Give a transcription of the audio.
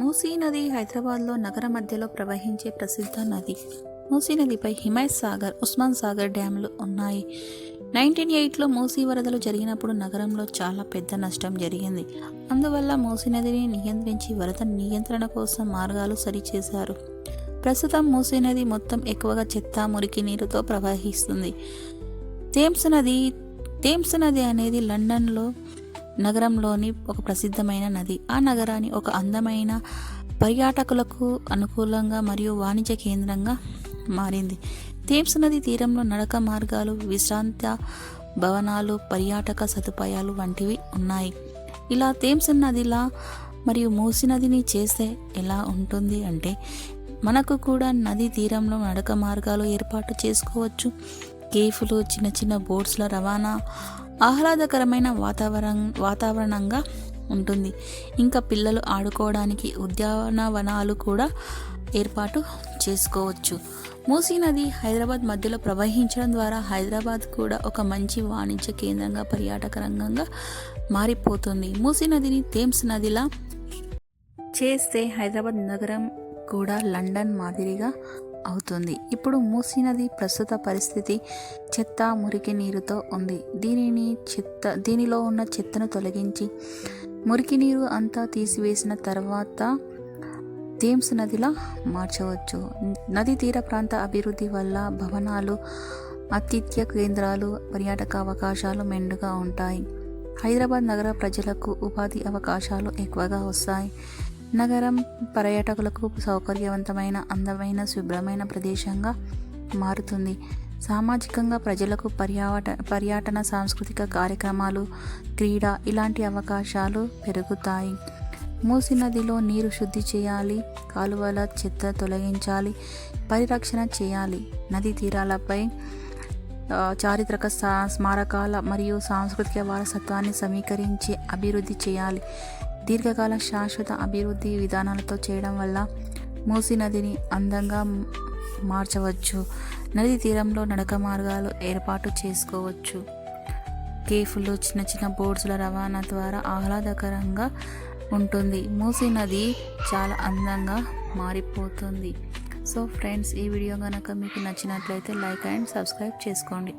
మూసీ నది హైదరాబాద్లో నగర మధ్యలో ప్రవహించే ప్రసిద్ధ నది. మూసీ నదిపై హిమాయత్ సాగర్ ఉస్మాన్ సాగర్ డ్యాములు ఉన్నాయి. నైన్టీన్ ఎయిట్లో మూసీ వరదలు జరిగినప్పుడు నగరంలో చాలా పెద్ద నష్టం జరిగింది. అందువల్ల మూసీ నదిని నియంత్రించి వరద నియంత్రణ కోసం మార్గాలు సరిచేశారు. ప్రస్తుతం మూసీ నది మొత్తం ఎక్కువగా చెత్త మురికి నీరుతో ప్రవహిస్తుంది. థేమ్స్ నది థేమ్స్ నది అనేది లండన్లో నగరంలోని ఒక ప్రసిద్ధమైన నది. ఆ నగరాన్ని ఒక అందమైన పర్యాటకులకు అనుకూలంగా మరియు వాణిజ్య కేంద్రంగా మారింది. థేమ్స్ నది తీరంలో నడక మార్గాలు విశ్రాంత భవనాలు పర్యాటక సదుపాయాలు వంటివి ఉన్నాయి. ఇలా థేమ్స్ నదిలా మరియు మూసి నదిని చేస్తే ఎలా ఉంటుంది అంటే మనకు కూడా నది తీరంలో నడక మార్గాలు ఏర్పాటు చేసుకోవచ్చు. కేఫ్లు చిన్న చిన్న బోట్స్ల రవాణా ఆహ్లాదకరమైన వాతావరణ వాతావరణంగా ఉంటుంది. ఇంకా పిల్లలు ఆడుకోవడానికి ఉద్యానవనాలు కూడా ఏర్పాటు చేసుకోవచ్చు. మూసీ నది హైదరాబాద్ మధ్యలో ప్రవహించడం ద్వారా హైదరాబాద్ కూడా ఒక మంచి వాణిజ్య కేంద్రంగా పర్యాటక రంగంగా మారిపోతుంది. మూసీ నదిని థేమ్స్ నదిలా చేస్తే హైదరాబాద్ నగరం కూడా లండన్ మాదిరిగా అవుతుంది. ఇప్పుడు మూసినది ప్రస్తుత పరిస్థితి. చెత్త మురికి నీరుతో ఉంది. దీనిని చెత్త దీనిలో ఉన్న చెత్తను తొలగించి మురికి నీరు అంతా తీసివేసిన తర్వాత థేమ్స్ నదిలా మార్చవచ్చు. నది తీర ప్రాంత అభివృద్ధి వల్ల భవనాలు ఆతిథ్య కేంద్రాలు పర్యాటక అవకాశాలు మెండుగా ఉంటాయి. హైదరాబాద్ నగర ప్రజలకు ఉపాధి అవకాశాలు ఎక్కువగా వస్తాయి. నగరం పర్యాటకులకు సౌకర్యవంతమైన అందమైన శుభ్రమైన ప్రదేశంగా మారుతుంది. సామాజికంగా ప్రజలకు పర్యావట పర్యాటన సాంస్కృతిక కార్యక్రమాలు క్రీడ ఇలాంటి అవకాశాలు పెరుగుతాయి. మూసి నదిలో నీరు శుద్ధి చేయాలి కాలువల చెత్త తొలగించాలి పరిరక్షణ చేయాలి. నదీ తీరాలపై చారిత్రక స్మారకాల మరియు సాంస్కృతిక వారసత్వాన్ని సమీకరించి అభివృద్ధి చేయాలి. దీర్ఘకాల శాశ్వత అభివృద్ధి విధానాలతో చేయడం వల్ల మూసీ నదిని అందంగా మార్చవచ్చు. నది తీరంలో నడక మార్గాలు ఏర్పాటు చేసుకోవచ్చు. కేఫ్లు చిన్న చిన్న బోట్స్ల రవాణా ద్వారా ఆహ్లాదకరంగా ఉంటుంది. మూసీ నది చాలా అందంగా మారిపోతుంది. సో ఫ్రెండ్స్ ఈ వీడియో కనుక మీకు నచ్చినట్లయితే లైక్ అండ్ సబ్స్క్రైబ్ చేసుకోండి.